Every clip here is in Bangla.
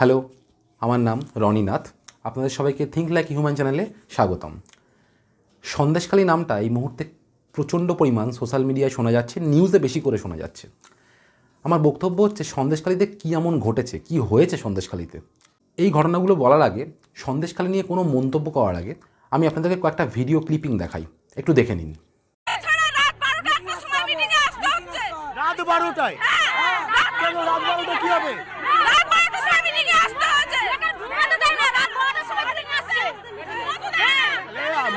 হ্যালো আমার নাম রনিনাথ আপনাদের সবাইকে থিঙ্ক লাইক হিউম্যান চ্যানেলে স্বাগতম। সন্দেশখালী নামটা এই মুহূর্তে প্রচণ্ড পরিমাণ সোশ্যাল মিডিয়ায় শোনা যাচ্ছে নিউজে বেশি করে শোনা যাচ্ছে। আমার বক্তব্য হচ্ছে সন্দেশখালীতে কী এমন ঘটেছে কি হয়েছে সন্দেশখালীতে? এই ঘটনাগুলো বলার আগে সন্দেশখালী নিয়ে কোনো মন্তব্য করার আগে আমি আপনাদেরকে কয়েকটা ভিডিও ক্লিপিং দেখাই। একটু দেখে নিন। রাত বারোটা একটা সময় মিটিংয়ে আসতে হচ্ছে। রাত বারোটায়? কেন রাত বারোটা কি হবে রাত বারোটার সময় মিটিংয়ে আসতে হচ্ছে ঘুমাতে দেয় না রাত বারোটার সময় মিটিং আসছে হ্যাঁ। এ, মানে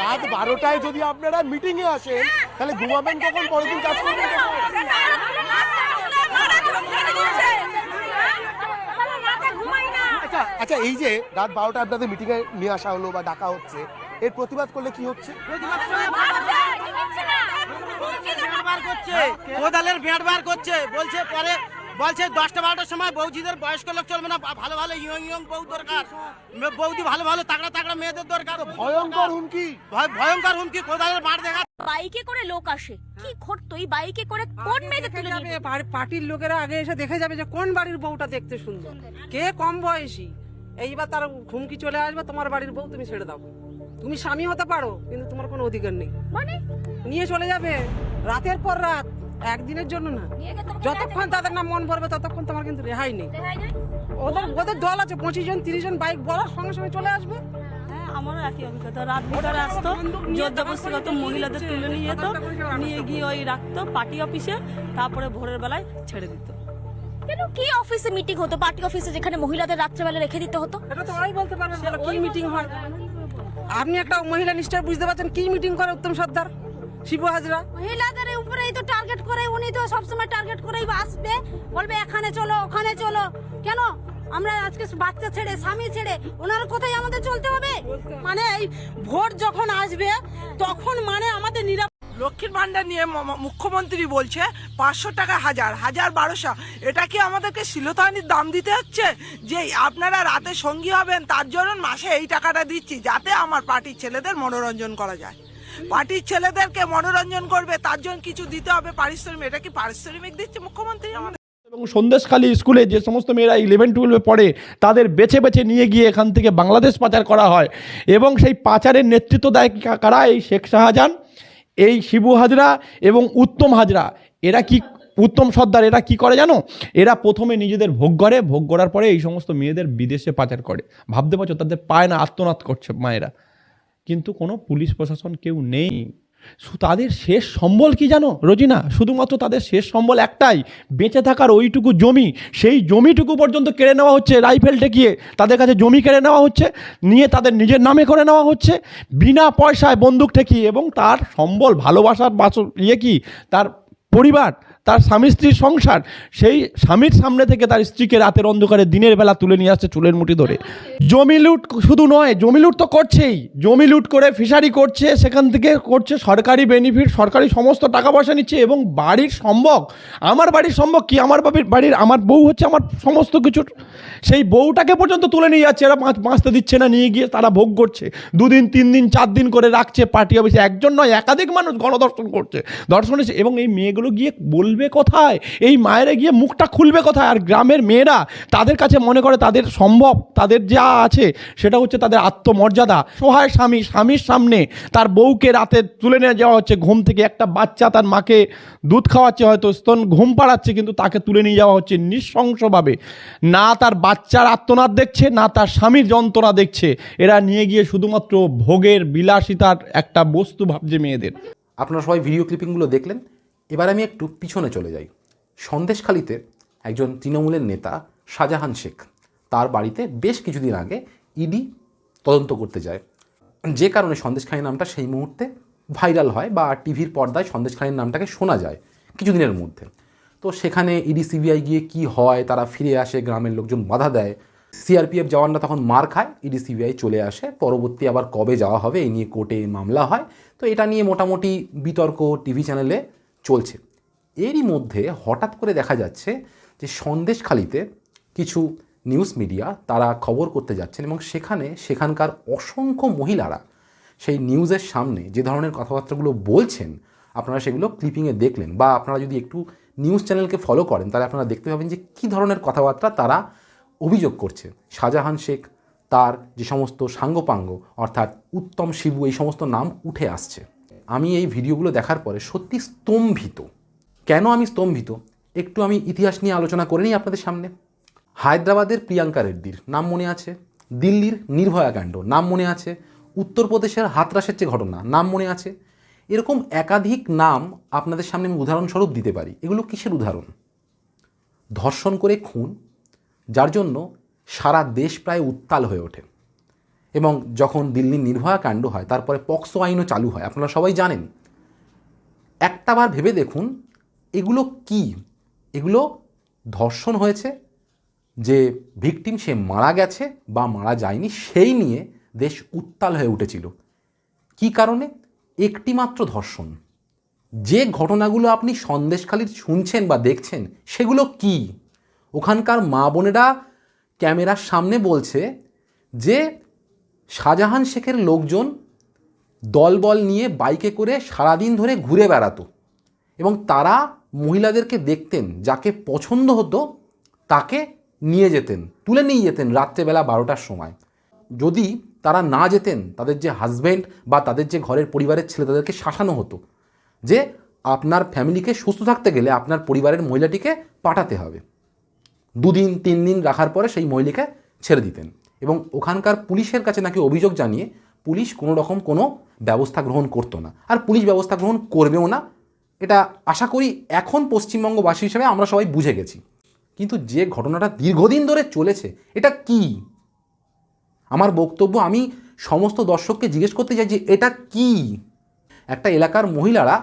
রাত বারোটায় যদি আপনারা মিটিং এ আসেন, তাহলে ঘুমাবেন কখন? পরের দিন কাজ করবেন আচ্ছা আচ্ছা এই যে রাত বারোটা আপনাদের মিটিং এ নিয়ে আসা হলো বা ডাকা হচ্ছে, এর প্রতিবাদ করলে কি হচ্ছে? কোদালের বেঁট বার করছে, বলছে পরে বলছে দশটা বারোটার সময় বৌজিদের বয়স্ক লোক চলবে না ভালো ভালো ইয়ং ইয়ং বউ দরকার। বৌদি ভালো ভালো তাগড়া তাগড়া মেয়েদের দরকার। ভয়ঙ্কর হুমকি। ভয়- ভয়ঙ্কর হুমকি কোদালের মাঠ দেখা বাইকে করে লোক আসে। কি ঘটতো এই বাইকে করে কোন মেয়েদের তুলে যাবে নিয়ে পার্টির লোকেরা আগে এসে দেখে যাবে যে কোন বাড়ির বউটা দেখতে সুন্দর। কে কম বয়সী? এইবার তার হুমকি চলে আসবে তোমার বাড়ির বউ তুমি ছেড়ে দাও। তুমি স্বামী হতে পারো কিন্তু তোমার কোনো অধিকার নেই। মানে? নিয়ে চলে যাবে রাতের পর রাত। একদিনের জন্য না। যতক্ষণ তাদের নাম মন ভরবে ততক্ষণ তোমার কিন্তু রেহাই নেই। ওদের ওদের দল আছে পঁচিশ জন তিরিশ জন বাইক বলার সঙ্গে সঙ্গে চলে আসবে। হ্যাঁ আমারও একই অভিজ্ঞতা। রাত ভিতরে আসতো মহিলাদের তুলে নিয়ে যেত নিয়ে গিয়ে ওই রাখতো পার্টি অফিসে তারপরে ভোরের বেলায় ছেড়ে দিত। কেন কি অফিসে মিটিং হতো? পার্টি অফিসে যেখানে মহিলাদের রাত্রেবেলা রেখে দিতে হতো? এটা তো ওরাই বলতে পারবে বলো, কি মিটিং হয়? আপনি একটা মহিলা নিশ্চয় বুঝতে পারছেন কি মিটিং করে উত্তম সর্দার? শিবু হাজরা? মহিলাদের উপরেই তো টার্গেট করে উনি তো সবসময় টার্গেট করেই আসবে। বলবে এখানে চলো ওখানে চলো। কেন? আমরা আজকে বাচ্চা ছেড়ে স্বামী ছেড়ে ওনার কোথায় আমাদের চলতে হবে? মানে এই ভোট যখন আসবে তখন মানে আমাদের নিরাপদ লক্ষ্মীর ভান্ডার নিয়ে মুখ্যমন্ত্রী বলছে পাঁচশো টাকা হাজার হাজার বারোশো। এটা কি আমাদেরকে শিলতানির দাম দিতে হচ্ছে? যে আপনারা রাতে সঙ্গী হবেন তার জন্য মাসে এই টাকাটা দিচ্ছি যাতে আমার পার্টির ছেলেদের মনোরঞ্জন করা যায়। পার্টির ছেলেদেরকে মনোরঞ্জন করবে, তার জন্য কিছু দিতে হবে পারিশ্রমিক। এটা কি পারিশ্রমিক দিচ্ছে মুখ্যমন্ত্রী আমাদের? এবং সন্দেশখালী স্কুলে যে সমস্ত মেয়েরা ইলেভেন টুয়েলভে পড়ে, তাদের বেছে বেছে নিয়ে গিয়ে এখান থেকে বাংলাদেশ পাচার করা হয়। এবং সেই পাচারের নেতৃত্ব দেয় কারা? এই শেখ শাহজাহান, এই শিবু হাজরা এবং উত্তম হাজরা। এরা কি, উত্তম সর্দার, এরা কি করে জানো? এরা প্রথমে নিজেদের ভোগ করে, ভোগ করার পরে এই সমস্ত মেয়েদের বিদেশে পাচার করে। ভাবতে পারছ, তাদের পায় না, আত্মনাদ করছে মায়েরা। কিন্তু কোনো পুলিশ প্রশাসন কেউ নেই। তাদের শেষ সম্বল কি জানো, রোজিনা? শুধুমাত্র তাদের শেষ সম্বল একটাই, বেঁচে থাকার ওইটুকু জমি, সেই জমিটুকু পর্যন্ত কেড়ে নেওয়া হচ্ছে, রাইফেল ঠেকিয়ে তাদের কাছে জমি কেড়ে নেওয়া হচ্ছে, নিয়ে তাদের নিজের নামে করে নেওয়া হচ্ছে, বিনা পয়সায় বন্দুক ঠেকিয়ে, এবং তার সম্বল, ভালোবাসার বাস ইয়ে কি, তার পরিবার তার স্বামী স্ত্রীর সংসার, সেই স্বামীর সামনে থেকে তার স্ত্রীকে রাতের অন্ধকারে দিনের বেলা তুলে নিয়ে আসছে চুলের মুঠি ধরে। জমি লুট শুধু নয়, জমি লুট তো করছেই। জমি লুট করে ফিশারি করছে, সেখান থেকে করছে সরকারি বেনিফিট সরকারি সমস্ত টাকা পয়সা নিচ্ছে এবং বাড়ির সম্ভব, আমার বাড়ির সম্ভব কি? আমার বাড়ির বাড়ির, আমার বউ হচ্ছে আমার সমস্ত কিছু সেই বউটাকে পর্যন্ত তুলে নিয়ে যাচ্ছে, এরা বাঁচ- বাঁচতে দিচ্ছে না, নিয়ে গিয়ে তারা ভোগ করছে। দুদিন, তিন দিন, চার দিন করে রাখছে, পার্টি অফিসে। একজন নয়, একাধিক মানুষ গণদর্শন করছে। দর্শন এবং এই মেয়েগুলো গিয়ে বলবে কোথায়? এই মায়েরা গিয়ে মুখটা খুলবে কোথায়? আর গ্রামের মেয়েরা তাদের কাছে মনে করে তাদের সম্ভব, তাদের যা আছে, সেটা হচ্ছে তাদের আত্মমর্যাদা। সহায় স্বামী, স্বামীর সামনে তার বউকে রাতে তুলে নিয়ে যাওয়া হচ্ছে। ঘুম থেকে একটা বাচ্চা তার মাকে দুধ খাওয়াচ্ছে, হয়তো স্তন ঘুম পাড়াচ্ছে, কিন্তু তাকে তুলে নিয়ে যাওয়া হচ্ছে নৃশংসভাবে। না তার বাচ্চার আত্মনাদ দেখছে, না তার স্বামীর যন্ত্রণা দেখছে। এরা নিয়ে গিয়ে শুধুমাত্র ভোগের বিলাসিতার একটা বস্তু ভাবছে মেয়েদের। আপনারা সবাই ভিডিও ক্লিপিংগুলো দেখলেন? এবার আমি একটু পিছনে চলে যাই। সন্দেশখালীতে একজন তৃণমূলের নেতা শাহজাহান শেখ, তার বাড়িতে বেশ কিছুদিন আগে ইডি তদন্ত করতে যায়। যে কারণে সন্দেশখালী নামটা সেই মুহূর্তে ভাইরাল হয় বা টিভির পর্দায় সন্দেশখালীর নামটাকে শোনা যায় কিছুদিনের মধ্যে। তো সেখানে ইডি সিবিআই গিয়ে কি হয়, তারা ফিরে আসে, গ্রামের লোকজন বাধা দেয়। সিআরপিএফ জওয়ানরা তখন মার খায় ইডি সিবিআই চলে আসে। পরবর্তী আবার কবে যাওয়া হবে এই নিয়ে কোর্টে মামলা হয়। তো এটা নিয়ে মোটামুটি বিতর্ক টিভি চ্যানেলে। চলছে। এরই মধ্যে হঠাৎ করে দেখা যাচ্ছে যে সন্দেশখালিতে কিছু নিউজ মিডিয়া তারা খবর করতে যাচ্ছেন এবং সেখানে সেখানকার অসংখ্য মহিলারা সেই নিউজের সামনে যে ধরনের কথাবার্তাগুলো বলছেন, আপনারা সেগুলো ক্লিপিংয়ে দেখলেন বা আপনারা যদি একটু নিউজ চ্যানেলকে ফলো করেন, তাহলে আপনারা দেখতে পাবেন যে কী ধরনের কথাবার্তা তারা অভিযোগ করছে। শাহজাহান শেখ, তার যে সমস্ত সাঙ্গপাঙ্গ, অর্থাৎ উত্তম শিবু, এই সমস্ত নাম উঠে আসছে। আমি এই ভিডিওগুলো দেখার পরে সত্যি স্তম্ভিত। কেন আমি স্তম্ভিত? একটু আমি ইতিহাস নিয়ে আলোচনা করে নিই আপনাদের সামনে। হায়দ্রাবাদের প্রিয়াঙ্কা রেড্ডির নাম মনে আছে, দিল্লির নির্ভয়া কাণ্ড নাম মনে আছে, উত্তরপ্রদেশের হাতরাসের যে ঘটনা নাম মনে আছে। এরকম একাধিক নাম আপনাদের সামনে আমি উদাহরণস্বরূপ দিতে পারি। এগুলো কিসের উদাহরণ? ধর্ষণ করে খুন, যার জন্য সারা দেশ প্রায় উত্তাল হয়ে ওঠে। এবং যখন দিল্লির নির্ভয়া কাণ্ড হয়, তারপরে পক্সো আইনও চালু হয়, আপনারা সবাই জানেন। একটাবার ভেবে দেখুন, এগুলো কি? এগুলো ধর্ষণ হয়েছে, যে ভিকটিম সে মারা গেছে বা মারা যায়নি, সেই নিয়ে দেশ উত্তাল হয়ে উঠেছিল। কি কারণে? একটিমাত্র ধর্ষণ। যে ঘটনাগুলো আপনি সন্দেশখালির শুনছেন বা দেখছেন, সেগুলো কি? ওখানকার মা বোনেরা ক্যামেরার সামনে বলছে যে শাহজাহান শেখের লোকজন দলবল নিয়ে বাইকে করে সারাদিন ধরে ঘুরে বেড়াতো এবং তারা মহিলাদেরকে দেখতেন, যাকে পছন্দ হতো, তাকে নিয়ে যেতেন, তুলে নিয়ে যেতেন রাত্রেবেলা বারোটার সময়। যদি তারা না যেতেন, তাদের যে হাজব্যান্ড বা তাদের যে ঘরের পরিবারের ছেলে তাদেরকে শাসানো হতো যে আপনার ফ্যামিলিকে সুস্থ থাকতে গেলে আপনার পরিবারের মহিলাটিকে পাঠাতে হবে। দুদিন তিন দিন রাখার পরে সেই মহিলাকে ছেড়ে দিতেন। এবং ওখানকার পুলিশের কাছে নাকি অভিযোগ জানিয়ে পুলিশ কোনো রকম কোনো ব্যবস্থা গ্রহণ করতো না। আর পুলিশ ব্যবস্থা গ্রহণ করবেও না। এটা আশা করি এখন পশ্চিমবঙ্গবাসী হিসেবে আমরা সবাই বুঝে গেছি। কিন্তু যে ঘটনাটা দীর্ঘদিন ধরে চলেছে, এটা কি? আমার বক্তব্য আমি সমস্ত দর্শককে জিজ্ঞেস করতে চাই যে এটা কি? একটা এলাকার মহিলারা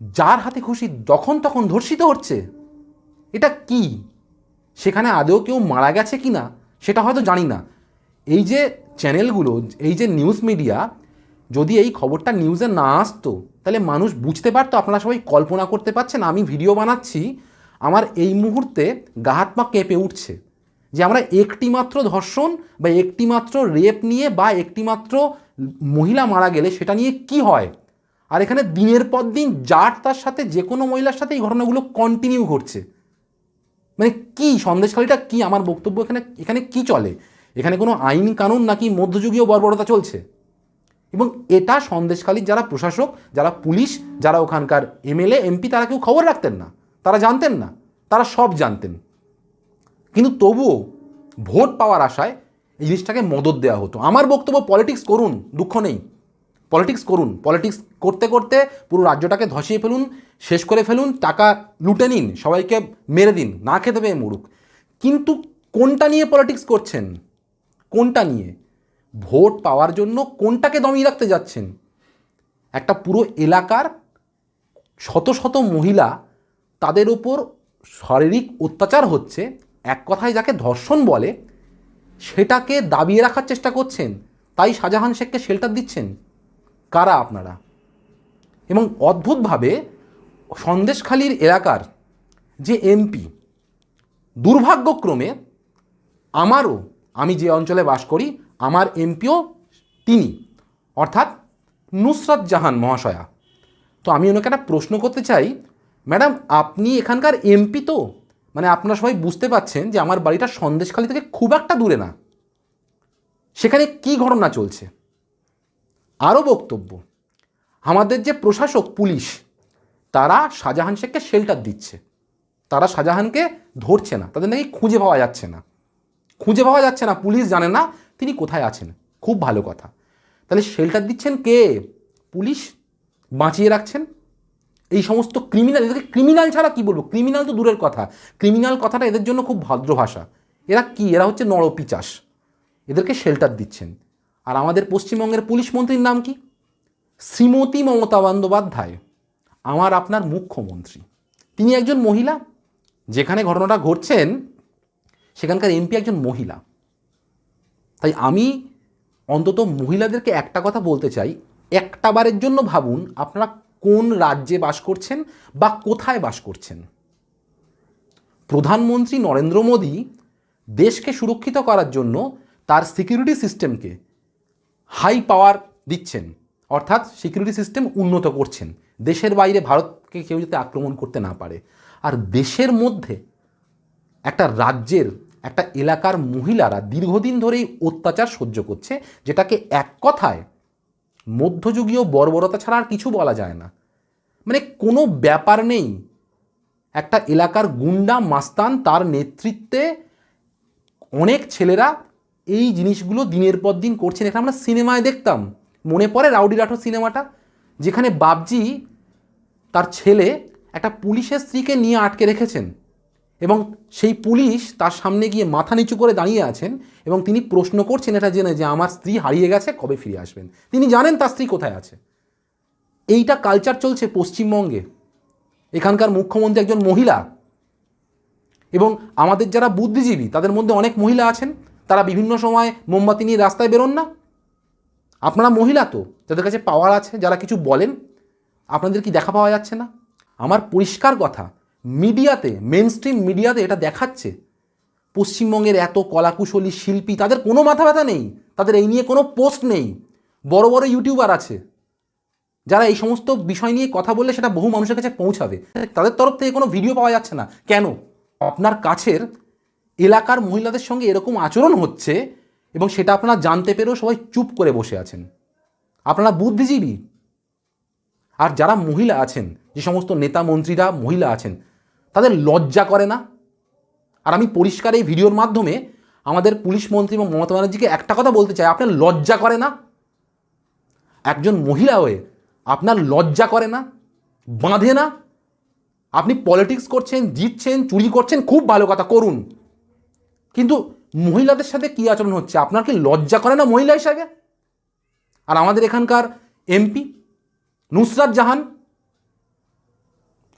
যার হাতে খুশি যখন তখন ধর্ষিত হচ্ছে, এটা কি? সেখানে আদৌ কেউ মারা গেছে কি না সেটা হয়তো জানি না। এই যে চ্যানেলগুলো, এই যে নিউজ মিডিয়া যদি এই খবরটা নিউজে না আসতো, তাহলে মানুষ বুঝতে পারতো, আপনারা সবাই কল্পনা করতে পারছেন, আমি ভিডিও বানাচ্ছি, আমার এই মুহূর্তে গা হাত পা কেঁপে উঠছে যে আমরা একটিমাত্র ধর্ষণ বা একটিমাত্র রেপ নিয়ে বা একটিমাত্র মহিলা মারা গেলে সেটা নিয়ে কি হয়? আর এখানে দিনের পর দিন যার তার সাথে, যে কোনো মহিলার সাথে এই ঘটনাগুলো কন্টিনিউ ঘটছে। মানে কি সন্দেশখালিটা কি? আমার বক্তব্য এখানে এখানে কি চলে? এখানে কোনো আইন কানুন নাকি মধ্যযুগীয় বর্বরতা চলছে? এবং এটা সন্দেশখালীর যারা প্রশাসক, যারা পুলিশ, যারা ওখানকার এমএলএ, এমপি, তারা কেউ খবর রাখতেন না। তারা জানতেন না। তারা সব জানতেন। কিন্তু তবুও ভোট পাওয়ার আশায় এই জিনিসটাকে মদত দেওয়া হতো। আমার বক্তব্য পলিটিক্স করুন, দুঃখ নেই। পলিটিক্স করুন। পলিটিক্স করতে করতে পুরো রাজ্যটাকে ধসিয়ে ফেলুন, শেষ করে ফেলুন, টাকা লুটে নিন, সবাইকে মেরে দিন, না খেতে পেয়ে মরুক। কিন্তু কোনটা নিয়ে পলিটিক্স করছেন? কোনটা নিয়ে? ভোট পাওয়ার জন্য কোনটাকে দমিয়ে রাখতে যাচ্ছেন? একটা পুরো এলাকার শত শত মহিলা তাদের ওপর শারীরিক অত্যাচার হচ্ছে, এক কথায় যাকে ধর্ষণ বলে, সেটাকে দাবিয়ে রাখার চেষ্টা করছেন। তাই শাহজাহান শেখকে শেল্টার দিচ্ছেন। কারা আপনারা? এবং অদ্ভুতভাবে সন্দেশখালীর এলাকার যে এমপি, দুর্ভাগ্যক্রমে আমারও আমি যে অঞ্চলে বাস করি, আমার এমপিও তিনি, অর্থাৎ নুসরাত জাহান মহাশয়া। তো আমি ওনাকে একটা প্রশ্ন করতে চাই, ম্যাডাম, আপনি এখানকার এমপি তো? মানে আপনারা সবাই বুঝতে পাচ্ছেন যে আমার বাড়িটা সন্দেশখালী থেকে খুব একটা দূরে না। সেখানে কি ঘটনা চলছে? আরও বক্তব্য, আমাদের যে প্রশাসক, পুলিশ, তারা শাহজাহান শেখকে শেল্টার দিচ্ছে। তারা শাহজাহানকে ধরছে না। তাদের নাকি খুঁজে পাওয়া যাচ্ছে না। খুঁজে পাওয়া যাচ্ছে না। পুলিশ জানে না তিনি কোথায় আছেন। খুব ভালো কথা। তাহলে শেল্টার দিচ্ছেন কে? পুলিশ বাঁচিয়ে রাখছেন? এই সমস্ত ক্রিমিনাল এদেরকে ক্রিমিনাল ছাড়া কি বলব? ক্রিমিনাল তো দূরের কথা। ক্রিমিনাল কথাটা এদের জন্য খুব ভদ্র ভাষা এরা কি? এরা হচ্ছে নরপিচাস এদেরকে শেল্টার দিচ্ছেন। আর আমাদের পশ্চিমবঙ্গের পুলিশ মন্ত্রীর নাম কি? শ্রীমতী মমতা বন্দ্যোপাধ্যায়, আমার আপনার মুখ্যমন্ত্রী। তিনি একজন মহিলা, যেখানে ঘটনাটা ঘটছেন, সেখানকার এমপি একজন মহিলা। তাই আমি অন্তত মহিলাদেরকে একটা কথা বলতে চাই, একটা বারের জন্য ভাবুন আপনারা কোন রাজ্যে বাস করছেন বা কোথায় বাস করছেন। প্রধানমন্ত্রী নরেন্দ্র মোদী দেশকে সুরক্ষিত করার জন্য তার সিকিউরিটি সিস্টেমকে হাই পাওয়ার দিচ্ছেন, অর্থাৎ সিকিউরিটি সিস্টেম উন্নত করছেন। দেশের বাইরে ভারতকে কেউ যাতে আক্রমণ করতে না পারে। আর দেশের মধ্যে একটা রাজ্যের, একটা এলাকার মহিলারা দীর্ঘদিন ধরেই অত্যাচার সহ্য করছে, যেটাকে এক কথায় মধ্যযুগীয় বর্বরতা ছাড়া আর কিছু বলা যায় না। মানে কোনো ব্যাপার নেই। একটা এলাকার গুন্ডা মাস্তান তার নেতৃত্বে অনেক ছেলেরা এই জিনিসগুলো দিনের পর দিন করছেন। এখানে আমরা সিনেমায় দেখতাম। মনে পড়ে রাউডি রাঠোর সিনেমাটা? যেখানে বাবজি তার ছেলে একটা পুলিশের স্ত্রীকে নিয়ে আটকে রেখেছেন এবং সেই পুলিশ তার সামনে গিয়ে মাথা নিচু করে দাঁড়িয়ে আছেন এবং তিনি প্রশ্ন করছেন এটা জেনে যে আমার স্ত্রী হারিয়ে গেছে, কবে ফিরে আসবেন? তিনি জানেন তার স্ত্রী কোথায় আছে। এইটা কালচার চলছে পশ্চিমবঙ্গে। এখানকার মুখ্যমন্ত্রী একজন মহিলা এবং আমাদের যারা বুদ্ধিজীবী, তাদের মধ্যে অনেক মহিলা আছেন। তারা বিভিন্ন সময় মোমবাতি নিয়ে রাস্তায় বেরোন না? আপনারা মহিলা তো, যাদের কাছে পাওয়ার আছে, যারা কিছু বলেন, আপনাদের কি দেখা পাওয়া যাচ্ছে না? আমার পরিষ্কার কথা, মিডিয়াতে মেন স্ট্রিম মিডিয়াতে এটা দেখাচ্ছে। পশ্চিমবঙ্গের এত কলাকুশলী শিল্পী, তাদের কোনো মাথা ব্যথা নেই, তাদের এই নিয়ে কোনো পোস্ট নেই। বড় বড় ইউটিউবার আছে, যারা এই সমস্ত বিষয় নিয়ে কথা বললে সেটা বহু মানুষের কাছে পৌঁছাবে। তাদের তরফ থেকে কোনো ভিডিও পাওয়া যাচ্ছে না। কেন? আপনার কাছের এলাকার মহিলাদের সঙ্গে এরকম আচরণ হচ্ছে এবং সেটা আপনারা জানতে পেরেও সবাই চুপ করে বসে আছেন। আপনারা বুদ্ধিজীবী। আর যারা মহিলা আছেন, যে সমস্ত নেতা মন্ত্রীরা মহিলা আছেন, তাদের লজ্জা করে না? আর আমি পরিষ্কার এই ভিডিওর মাধ্যমে আমাদের পুলিশ মন্ত্রী এবং মমতা ব্যানার্জিকে একটা কথা বলতে চাই, আপনার লজ্জা করে না? একজন মহিলা হয়ে আপনার লজ্জা করে না? বাঁধে না? আপনি পলিটিক্স করছেন, জিতছেন, চুরি করছেন, খুব ভালো কথা, করুন। কিন্তু মহিলাদের সাথে কী আচরণ হচ্ছে? আপনার কি লজ্জা করে না মহিলা হিসাবে? আর আমাদের এখানকার এমপি নুসরাত জাহান,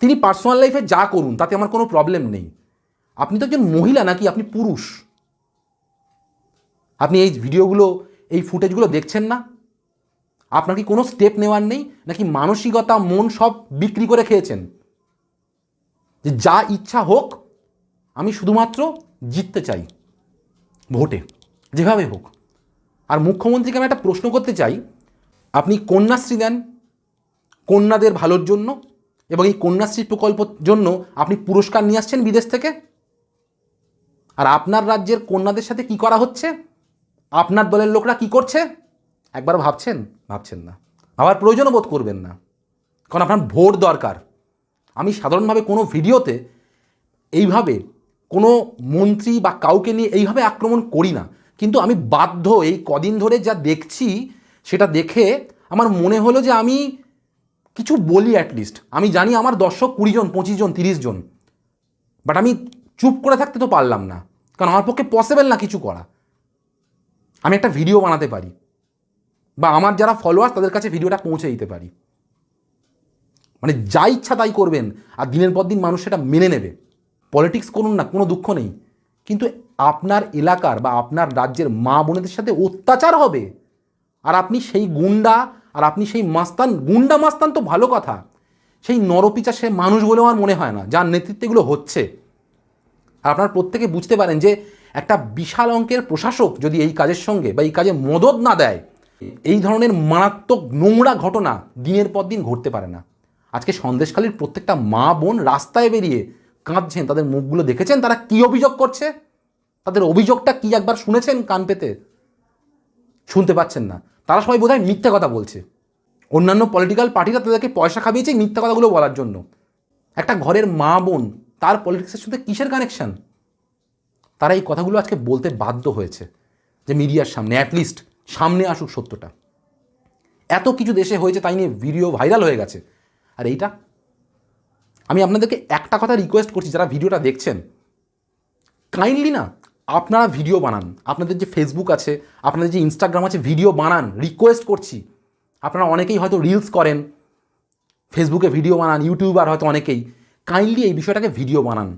তিনি পার্সোনাল লাইফে যা করুন, তাতে আমার কোনো প্রবলেম নেই। আপনি তো একজন মহিলা নাকি? আপনি পুরুষ। আপনি এই ভিডিওগুলো, এই ফুটেজগুলো দেখছেন না? আপনার কি কোনো স্টেপ নেওয়ার নেই? নাকি মানসিকতা, মন সব বিক্রি করে খেয়েছেন? যে যা ইচ্ছা হোক, আমি শুধুমাত্র জিততে চাই ভোটে, যেভাবে হোক। আর মুখ্যমন্ত্রীকে আমি একটা প্রশ্ন করতে চাই, আপনি কন্যাশ্রী দেন কন্যাদের ভালোর জন্য এবং এই কন্যাশ্রী প্রকল্পর জন্য আপনি পুরস্কার নিয়ে আসছেন বিদেশ থেকে? আর আপনার রাজ্যের কন্যাদের সাথে কি করা হচ্ছে? আপনার দলের লোকরা কি করছে? একবার ভাবছেন? ভাবছেন না। আবার প্রয়োজনও বোধ করবেন না। কারণ আপনার ভোট দরকার। আমি সাধারণভাবে কোনো ভিডিওতে এইভাবে কোনো মন্ত্রী বা কাউকে নিয়ে এইভাবে আক্রমণ করি না। কিন্তু আমি বাধ্য এই কদিন ধরে যা দেখছি, সেটা দেখে আমার মনে হলো যে আমি কিছু বলি অ্যাটলিস্ট আমি জানি আমার দর্শক কুড়ি জন, পঁচিশ জন, তিরিশ জন। বাট আমি চুপ করে থাকতে তো পারলাম না। কারণ আমার পক্ষে পসিবল না কিছু করা। আমি একটা ভিডিও বানাতে পারি। বা আমার যারা ফলোয়ার্স তাদের কাছে ভিডিওটা পৌঁছে দিতে পারি। মানে যা ইচ্ছা তাই করবেন। আর দিনের পর দিন মানুষ সেটা মেনে নেবে। পলিটিক্স করুন না, কোনো দুঃখ নেই। কিন্তু আপনার এলাকার বা আপনার রাজ্যের মা বোনেদের সাথে অত্যাচার হবে। আর আপনি সেই গুন্ডা, আর আপনি সেই মাস্তান, গুন্ডা মাস্তান তো ভালো কথা। সেই নরপিচা সে মানুষ বলে আমার মনে হয় না, যার নেতৃত্বে এগুলো হচ্ছে। আর আপনারা প্রত্যেকে বুঝতে পারেন যে একটা বিশাল অঙ্কের প্রশাসক যদি এই কাজের সঙ্গে বা এই কাজে মদত না দেয়, এই ধরনের মারাত্মক নোংরা ঘটনা দিনের পর দিন ঘটতে পারে না। আজকে সন্দেশখালীর প্রত্যেকটা মা বোন রাস্তায় বেরিয়ে কাঁদছেন, তাদের মুখগুলো দেখেছেন? তারা কি অভিযোগ করছে? তাদের অভিযোগটা কি একবার শুনেছেন কান পেতে? শুনতে পাচ্ছেন না। তারা সবাই বোধহয় মিথ্যা কথা বলছে। অন্যান্য পলিটিক্যাল পার্টিরা তাদেরকে পয়সা খাবিয়েছে মিথ্যা কথাগুলো বলার জন্য। একটা ঘরের মা বোন, তার পলিটিক্সের সাথে কিসের কানেকশন তারা এই কথাগুলো আজকে বলতে বাধ্য হয়েছে যে মিডিয়ার সামনে অ্যাটলিস্ট সামনে আসুক সত্যটা। এত কিছু দেশে হয়েছে তাই নিয়ে ভিডিও ভাইরাল হয়ে গেছে। আর এইটা আমি আপনাদেরকে একটা কথা রিকোয়েস্ট করছি, যারা ভিডিওটা দেখছেন। কাইন্ডলি না, আপনারা ভিডিও বানান। আপনাদের যে ফেসবুক আছে, আপনাদের যে ইনস্টাগ্রাম আছে ভিডিও বানান রিকোয়েস্ট করছি। আপনারা অনেকেই হয়তো রিলস করেন ফেসবুকে ভিডিও বানান ইউটিউবার হয়তো অনেকেই। কাইন্ডলি এই বিষয়টাকে ভিডিও বানান।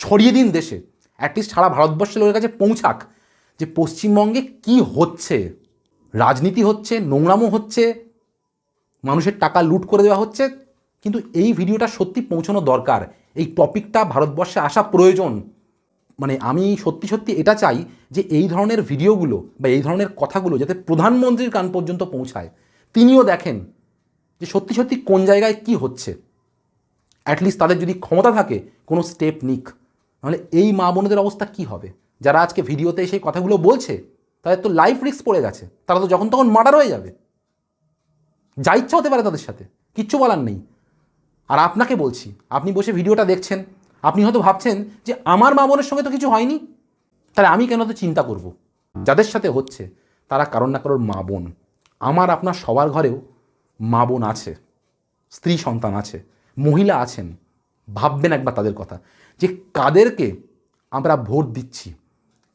ছড়িয়ে দিন দেশে। অ্যাটলিস্ট সারা ভারতবর্ষের লোকের কাছে পৌঁছাক যে পশ্চিমবঙ্গে কি হচ্ছে। রাজনীতি হচ্ছে, নোংরামো হচ্ছে, মানুষের টাকা লুট করে দেওয়া হচ্ছে কিন্তু এই ভিডিওটা সত্যি পৌঁছানো দরকার। এই টপিকটা ভারতবর্ষে আসা প্রয়োজন। মানে আমি সত্যি সত্যি এটা চাই যে এই ধরনের ভিডিওগুলো বা এই ধরনের কথাগুলো যাতে প্রধানমন্ত্রীর কান পর্যন্ত পৌঁছায়। তিনিও দেখেন যে সত্যি সত্যি কোন জায়গায় কি হচ্ছে। অ্যাটলিস্ট তাদের যদি ক্ষমতা থাকে, কোনো স্টেপ নিক। নাহলে এই মা বোনদের অবস্থা কি হবে? যারা আজকে ভিডিওতে সেই কথাগুলো বলছে, তাদের তো লাইফ রিস্ক পড়ে গেছে। তারা তো যখন তখন মার্ডার হয়ে যাবে। যা ইচ্ছা হতে পারে তাদের সাথে। কিচ্ছু বলার নেই। আর আপনাকে বলছি, আপনি বসে ভিডিওটা দেখছেন, আপনি হয়তো ভাবছেন যে আমার মা বোনের সঙ্গে তো কিছু হয়নি। তাহলে আমি কেন তো চিন্তা করব? যাদের সাথে হচ্ছে, তারা কারোর না কারোর মা বোন। আমার আপনার সবার ঘরেও মা বোন আছে, স্ত্রী সন্তান আছে, মহিলা আছেন। ভাববেন একবার তাদের কথা, যে কাদেরকে আমরা ভোট দিচ্ছি,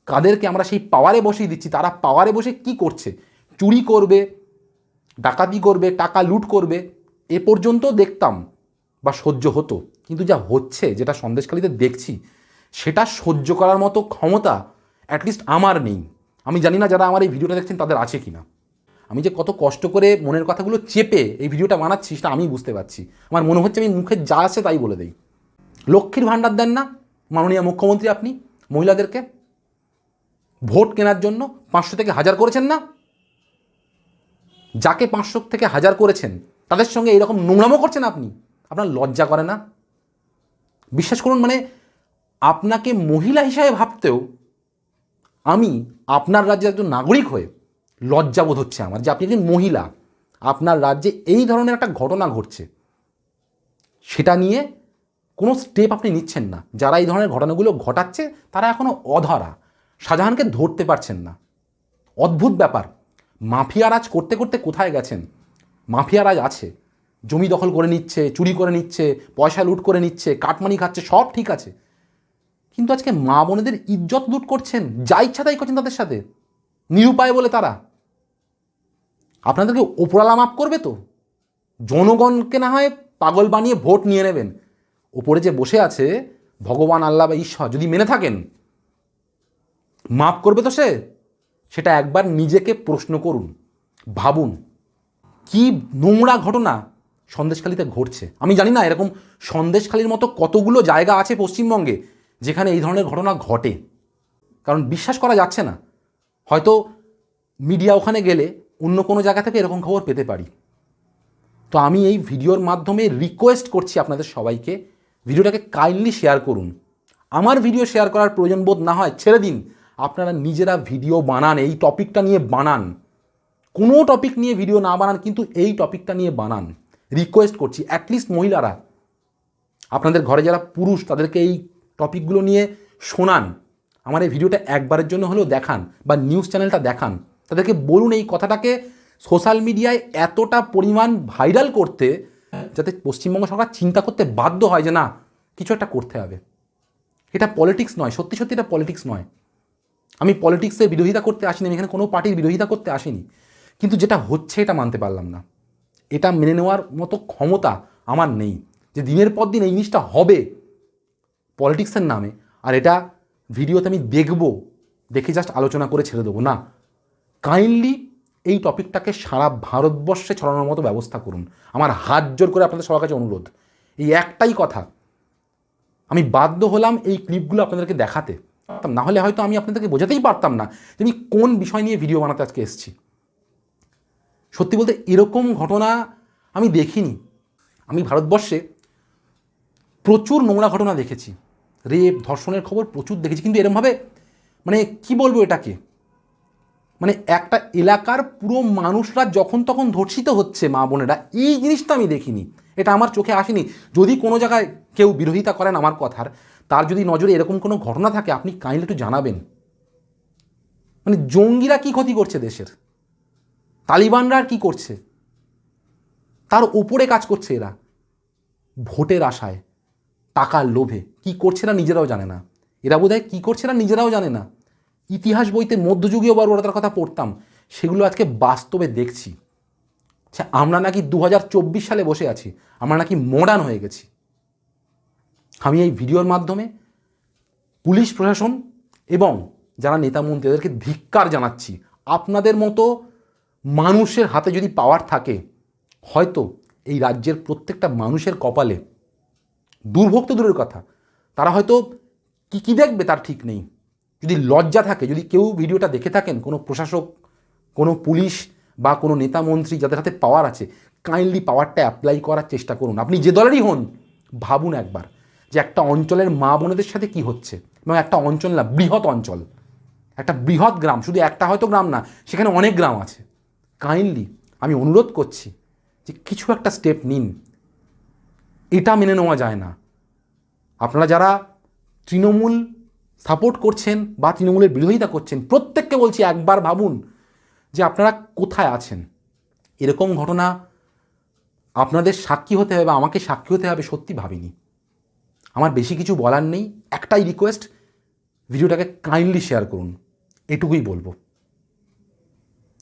কাদেরকে আমরা সেই পাওয়ারে বসিয়ে দিচ্ছি, তারা পাওয়ারে বসে কি করছে? চুরি করবে, ডাকাতি করবে, টাকা লুট করবে, এ পর্যন্ত দেখতাম বা সহ্য হতো। কিন্তু যা হচ্ছে, যেটা সন্দেশখালিতে দেখছি, সেটা সহ্য করার মতো ক্ষমতা অ্যাটলিস্ট আমার নেই। আমি জানি না যারা আমার এই ভিডিওটা দেখছেন, তাদের আছে কি না আমি যে কত কষ্ট করে মনের কথাগুলো চেপে এই ভিডিওটা বানাচ্ছি, সেটা আমি বুঝতে পারছি। আমার মনে হচ্ছে আমি মুখে যা আছে তাই বলে দিই। লক্ষ্মীর ভাণ্ডার দেন না, মাননীয় মুখ্যমন্ত্রী আপনি, মহিলাদেরকে? ভোট কেনার জন্য পাঁচশো থেকে হাজার করেছেন না? যাকে পাঁচশো থেকে হাজার করেছেন, তাদের সঙ্গে এরকম নোংরামো করছেন আপনি? আপনার লজ্জা করে না? বিশ্বাস করুন মানে আপনাকে মহিলা হিসাবে ভাবতেও আমি আপনার রাজ্যের একজন নাগরিক হয়ে লজ্জাবোধ হচ্ছে আমার যে আপনি একজন মহিলা। আপনার রাজ্যে এই ধরনের একটা ঘটনা ঘটছে। সেটা নিয়ে কোনো স্টেপ আপনি নিচ্ছেন না। যারা এই ধরনের ঘটনাগুলো ঘটাচ্ছে, তারা এখনও অধরা। শাহজাহানকে ধরতে পারছেন না। অদ্ভুত ব্যাপার। মাফিয়া রাজ করতে করতে কোথায় গেছেন? মাফিয়া রাজ আছে। জমি দখল করে নিচ্ছে, চুরি করে নিচ্ছে, পয়সা লুট করে নিচ্ছে, কাটমানি খাচ্ছে, সব ঠিক আছে। কিন্তু আজকে মা বোনেদের ইজ্জত লুট করছেন, যা ইচ্ছা তাই করছেন তাদের সাথে। নিরুপায় বলে তারা। আপনাদেরকে ওপরালা মাপ করবে তো? জনগণকে না হয় পাগল বানিয়ে ভোট নিয়ে নেবেন। ওপরে যে বসে আছে ভগবান আল্লাহ বা ঈশ্বর, যদি মেনে থাকেন মাপ করবে তো সে? সেটা একবার নিজেকে প্রশ্ন করুন, ভাবুন। কি নোংরা ঘটনা সন্দেশখালিতে ঘটছে। আমি জানি না, এরকম সন্দেশখালির মতো কতগুলো জায়গা আছে পশ্চিমবঙ্গে যেখানে এই ধরনের ঘটনা ঘটে। কারণ বিশ্বাস করা যাচ্ছে না। হয়তো মিডিয়া ওখানে গেলে অন্য কোনো জায়গা থেকে এরকম খবর পেতে পারি। তো আমি এই ভিডিওর মাধ্যমে রিকোয়েস্ট করছি আপনাদের সবাইকে, ভিডিওটাকে কাইন্ডলি শেয়ার করুন। আমার ভিডিও শেয়ার করার প্রয়োজন বোধ না হয়, ছেড়ে দিন। আপনারা নিজেরা ভিডিও বানান, এই টপিকটা নিয়ে বানান। কোনো টপিক নিয়ে ভিডিও না বানান, কিন্তু এই টপিকটা নিয়ে বানান। রিকোয়েস্ট করছি অ্যাটলিস্ট মহিলারা, আপনাদের ঘরে যারা পুরুষ, তাদেরকে এই টপিকগুলো নিয়ে শোনান। আমার এই ভিডিওটা একবারের জন্য হলেও দেখান বা নিউজ চ্যানেলটা দেখান। তাদেরকে বলুন এই কথাটাকে সোশ্যাল মিডিয়ায় এতটা পরিমাণ ভাইরাল করতে, যাতে পশ্চিমবঙ্গ সরকার চিন্তা করতে বাধ্য হয় যে না, কিছু একটা করতে হবে। এটা পলিটিক্স নয়, সত্যি সত্যি এটা পলিটিক্স নয়। আমি পলিটিক্সের বিরোধিতা করতে আসিনি, আমি এখানে কোনো পার্টির বিরোধিতা করতে আসিনি। কিন্তু যেটা হচ্ছে এটা মানতে পারলাম না। এটা মেনে নেওয়ার মতো ক্ষমতা আমার নেই। যে দিনের পর দিন এই জিনিসটা হবে পলিটিক্সের নামে, আর এটা ভিডিওতে আমি দেখব, দেখে জাস্ট আলোচনা করে ছেড়ে দেবো। না কাইন্ডলি এই টপিকটাকে সারা ভারতবর্ষে ছড়ানোর মতো ব্যবস্থা করুন। আমার হাত জোর করে আপনাদের সবার কাছে অনুরোধ। এই একটাই কথা, আমি বাধ্য হলাম এই ক্লিপগুলো আপনাদেরকে দেখাতে। না হলে হয়তো আমি আপনাদেরকে বোঝাতেই পারতাম না যে আমি কোন বিষয় নিয়ে ভিডিও বানাতে আজকে এসেছি। সত্যি বলতে এরকম ঘটনা আমি দেখিনি। আমি ভারতবর্ষে প্রচুর নোংরা ঘটনা দেখেছি। রেপ, ধর্ষণের খবর প্রচুর দেখেছি। কিন্তু এরমভাবে মানে কি বলব এটাকে? মানে একটা এলাকার পুরো মানুষরা যখন তখন ধর্ষিত হচ্ছে মা বোনেরা, এই জিনিসটা আমি দেখিনি। এটা আমার চোখে আসেনি। যদি কোনো জায়গায় কেউ বিরোধিতা করেন আমার কথার, তার যদি নজরে এরকম কোনো ঘটনা থাকে, আপনি কাইন্ডলি একটু জানাবেন। মানে জঙ্গিরা কি ক্ষতি করছে দেশের? তালিবানরা আর কি করছে? তার উপরে কাজ করছে এরা। ভোটের আশায়, টাকার লোভে। কি করছে না নিজেরাও জানে না। এরা বোধহয় কী করছে না নিজেরাও জানে না। ইতিহাস বইতে মধ্যযুগীয় বর্বরতার কথা পড়তাম। সেগুলো আজকে বাস্তবে দেখছি। আচ্ছা আমরা নাকি দু হাজার চব্বিশ সালে বসে আছি। আমরা নাকি মডার্ন হয়ে গেছি। আমি এই ভিডিওর মাধ্যমে পুলিশ প্রশাসন এবং যারা নেতা মন্ত্রীদেরকে ধিক্কার জানাচ্ছি, আপনাদের মতো মানুষের হাতে যদি পাওয়ার থাকে, হয়তো এই রাজ্যের প্রত্যেকটা মানুষের কপালে দুর্ভোগ তো দূরের কথা, তারা হয়তো কী কী দেখবে তার ঠিক নেই। যদি লজ্জা থাকে, যদি কেউ ভিডিওটা দেখে থাকেন, কোনো প্রশাসক, কোনো পুলিশ বা কোনো নেতা মন্ত্রী যাদের হাতে পাওয়ার আছে কাইন্ডলি পাওয়ারটা অ্যাপ্লাই করার চেষ্টা করুন। আপনি যে দলেরই হন, ভাবুন একবার যে একটা অঞ্চলের মা বোনেদের সাথে কি হচ্ছে। এবং একটা অঞ্চল না, বৃহৎ অঞ্চল, একটা বৃহৎ গ্রাম, শুধু একটা হয়তো গ্রাম না, সেখানে অনেক গ্রাম আছে। কাইন্ডলি আমি অনুরোধ করছি যে কিছু একটা স্টেপ নিন। এটা মেনে নেওয়া যায় না। আপনারা যারা তৃণমূল সাপোর্ট করছেন বা তৃণমূলের বিরোধিতা করছেন, প্রত্যেককে বলছি একবার ভাবুন যে আপনারা কোথায় আছেন। এরকম ঘটনা আপনাদের সাক্ষী হতে হবে বা আমাকে সাক্ষী হতে হবে সত্যি ভাবিনি। আমার বেশি কিছু বলার নেই। একটাই রিকোয়েস্ট ভিডিওটাকে কাইন্ডলি শেয়ার করুন। এটুকুই বলব।